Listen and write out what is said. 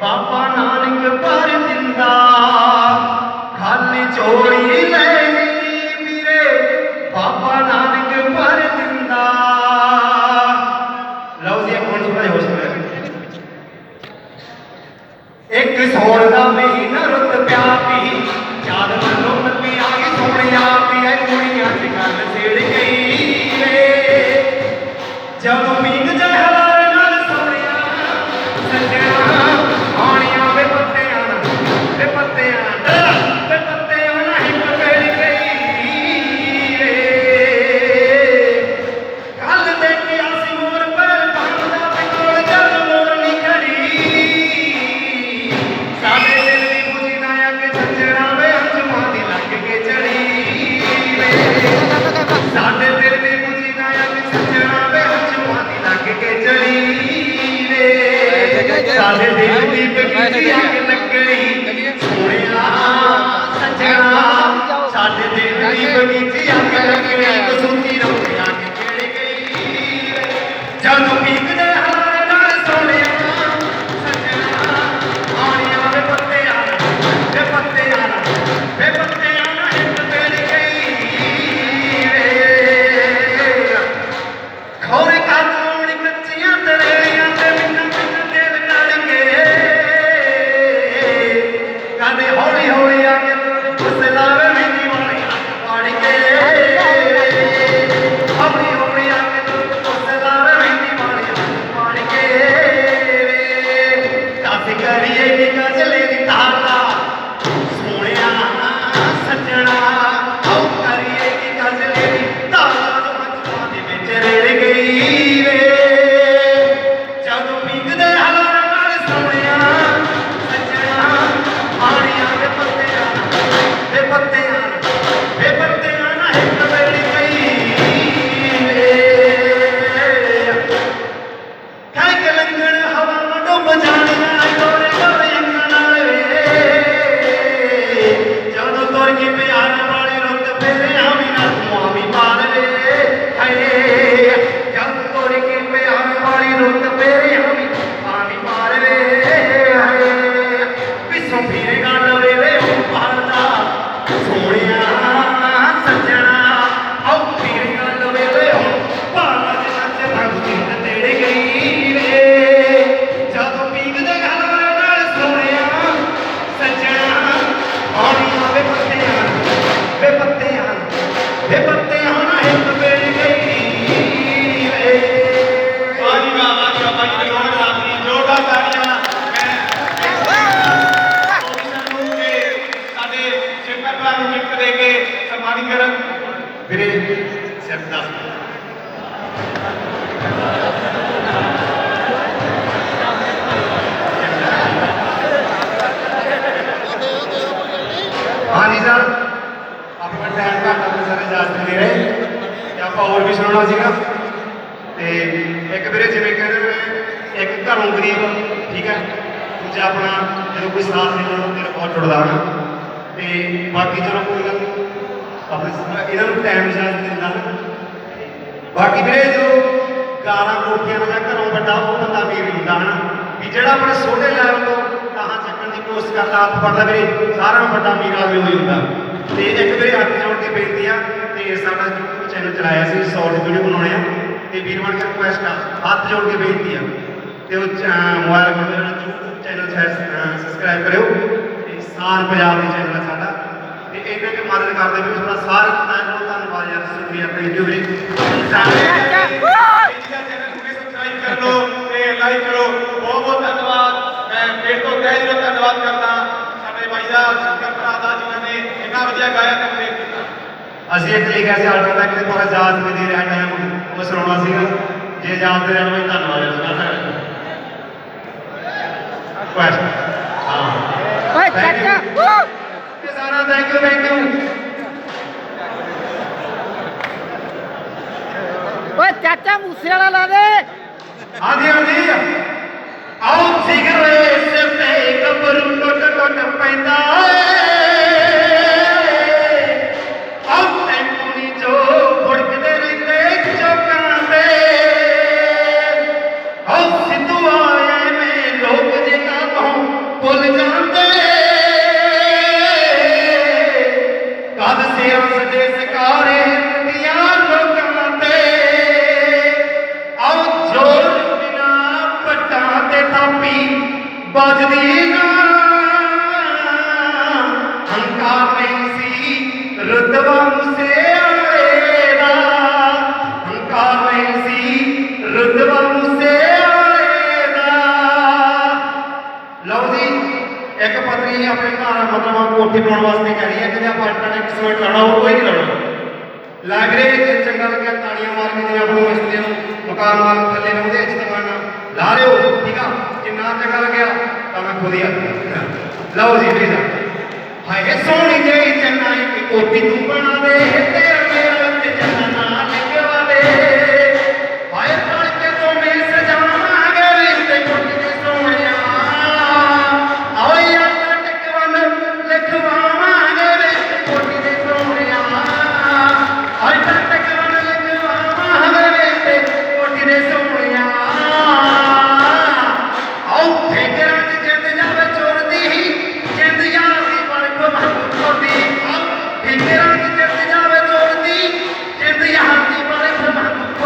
ਬਾਬਾ ਨਾਨਕ ਭਰ ਦਿੰਦਾ ਖਾਲੀ ਝੋਲੀ ਲੈ ਲਓ ਹੋ ਸਕਦਾ ਇੱਕ ਸੌਣ ਦਾ ਮਹੀਨਾ ਰੁੱਤ ਪਿਆ ਪੀ ਯਾਦ ਮਨੋਂ ਮੱਤੀ ਆ ਗਈ ਸੋਹਣਿਆ ਵੀ ਐ ਕੁੜੀਆਂ ਚ ਗੱਲ ਛੇੜ ਗਈ ਵੇ। ਜਦੋਂ ਸਾਡੇ ਦਿਲ ਦੀ ਬੁਝੀ ਅੱਗ ਵੀਰੇ ਸਿਰ ਦੱਸ ਹਾਂਜੀ ਸਰ ਆਪਣਾ ਟਾਈਮ ਘੱਟ ਆਪਣੇ ਸਾਰੇ ਇਜਾਜ਼ਤ ਦੇ ਰਹੇ ਤੇ ਆਪਾਂ ਹੋਰ ਵੀ ਸੁਣਾਉਣਾ ਸੀਗਾ ਤੇ ਇੱਕ ਵੀਰੇ ਜਿਵੇਂ ਕਹਿੰਦੇ ਨੇ ਇੱਕ ਘਰੋਂ ਗਰੀਬ ਠੀਕ ਹੈ ਦੂਜਾ ਆਪਣਾ ਜਦੋਂ ਕੋਈ ਸਾਥ ਦੇਣ ਨੂੰ ਤੇਰਾ ਬਹੁਤ ਜੁੜਦਾ ਨਾ ਤੇ ਬਾਕੀ ਚਲੋ ਕੋਈ ਗੱਲ ਨਹੀਂ ਆਪਣੇ ਇਹਨਾਂ ਨੂੰ ਟਾਈਮ ਇਜਾਜ਼ਤ ਦਿੰਦਾ ਬਾਕੀ ਵੀਰੇ ਜੋ ਕਾਰਾਂ ਕੋਠੀਆਂ ਦਾ ਘਰੋਂ ਵੱਡਾ ਉਹ ਬੰਦਾ ਵੀਰ ਹੁੰਦਾ, ਹਨਾ? ਵੀ ਜਿਹੜਾ ਆਪਣੇ ਛੋਟੇ ਲੈਵਲ ਤੋਂ ਕਹਾਂ ਚੱਕਣ ਦੀ ਕੋਸ਼ਿਸ਼ ਕਰਦਾ ਹੱਥ ਫੜਦਾ ਵੀਰੇ, ਸਾਰਿਆਂ ਵੱਡਾ ਵੀਰ ਆਦਮੀ ਉਹੀ ਹੁੰਦਾ। ਤੇ ਇੱਕ ਵੀਰੇ ਹੱਥ ਜੋੜ ਕੇ ਬੇਨਤੀ ਆ, ਤੇ ਸਾਡਾ YouTube ਚੈਨਲ ਚਲਾਇਆ ਸੀ ਸ਼ਾਰਟ ਵੀਡੀਓ ਬਣਾਉਣੇ ਆ। ਤੇ ਵੀਰ ਬਣ ਕੇ ਰਿਕੁਐਸਟ ਆ, ਹੱਥ ਜੋੜ ਕੇ ਬੇਨਤੀ ਆ। ਤੇ ਉਹ ਮੋਬਾਈਲ ਕੋਲ YouTube ਚੈਨਲ ਸਬਸਕ੍ਰਾਈਬ ਕਰਿਓ। ਤੇ ਸਾਰ ਪੰਜਾਬ ਦੇ ਚੈਨਲ ਤੇ ਇਹਨਾਂ ਦੀ ਮਦਦ ਕਰਦੇ ਵੀ ਥੋੜਾ ਸਾਰ ਤੁਹਾਨੂੰ ਧੰਨਵਾਦ ਯਾਰ ਸ਼ੁਕਰੀਆ ਥੈਂਕ ਯੂ ਹੁਣੇ ਸਬਸਕ੍ਰਾਈਬ ਕਰ ਲਓ ਤੇ ਲਾਈਕ ਕਰੋ। ਬਹੁਤ ਬਹੁਤ ਧੰਨਵਾਦ। ਮੈਂ ਫੇਰ ਤੋਂ ਤਹਿ ਦਿਲੋਂ ਧੰਨਵਾਦ ਕਰਦਾ ਸਾਡੇ ਭਾਈ ਦਾ ਸ਼ੰਕਰ ਭਰਾ ਦਾ ਜਿਨ੍ਹਾਂ ਨੇ ਇੰਨਾ ਵਧੀਆ ਗਾਇਆ ਤੇ ਪਲੇਅ ਕੀਤਾ ਅਸੀਂ ਇੱਕ ਲਿਖਿਆ ਸੀ ਆਰਡਰ ਦਾ ਕਿ ਪਰ ਇਜਾਜ਼ਤ ਨਹੀਂ ਦੇ ਰਿਹਾ ਟਾਈਮ ਉਹ ਸੁਣਾਉਣਾ ਸੀਗਾ। ਜੇ ਇਜਾਜ਼ਤ ਦੇ ਰਿਹਾ ਮੈਂ ਧੰਨਵਾਦ ਕਰਦਾ ਕੁਐਸਟ ਹਾਂ। ਓਏ. ਚਾਚਾ ਥੈਂਕ ਯੂ ਥੈਂਕ ਯੂ ਓਏ ਚਾਚਾ ਮੂਸੇ ਵਾਲਾ ਲਾ ਦੇ। ਸੀ ਰੁਤਬਾ ਮੁਸਿਆਰੇ ਦਾ ਹੰਕਾਰ ਨਹੀਂ ਸੀ, ਰੁਤਬਾ ਮੁਸਿਆਰੇ ਦਾ ਲਓ ਜੀ, ਇੱਕ ਪਤਨੀ ਆਪਣੇ ਘਰ ਮਤਲਬ ਕੋਠੀ ਬਣਾਉਣ ਵਾਸਤੇ ਕਹਿ ਰਹੀ ਹੈ ਕਿ ਆਪਾਂ ਇੱਟਾਂ ਨੇ ਇੱਕ ਸਿਮੈਂਟ ਲਾਉਣਾ ਉਹ ਕੋਈ ਨਹੀਂ ਲਾਉਣਾ। ਲੱਗ ਰਿਹਾ ਜੇ ਚੰਗਾ ਲੱਗਿਆ, ਤਾੜੀਆਂ ਮਾਰ ਕੇ ਜਿਵੇਂ ਆਪਣੀ ਮਿਸਤਰੀ ਨੂੰ ਮਕਾਨ ਮਾਲਕ ਥੱਲੇ ਲਾਉਂਦੇ ਇੱਜ਼ਤ ਕਰਨਾ ਲਾ ਲਿਓ, ਠੀਕ ਆ, ਜੇ ਨਾ ਚੰਗਾ ਲੱਗਿਆ ਤਾਂ ਮੈਂ ਖੁਦ ਹੀ ਆ ਲਓ ਜੀ ਵੀਜ਼ਾ ਹਾਏ ਸੋਹਣੀ ਜਿਹੀ ਚੰਨਾ ਇੱਕ ਕੋਠੀ ਤੂੰ ਬਣਾ ਦੇ ਤੇਰਾ ਮੇਰਾ ਉੱਤੇ ਚੰਨਾ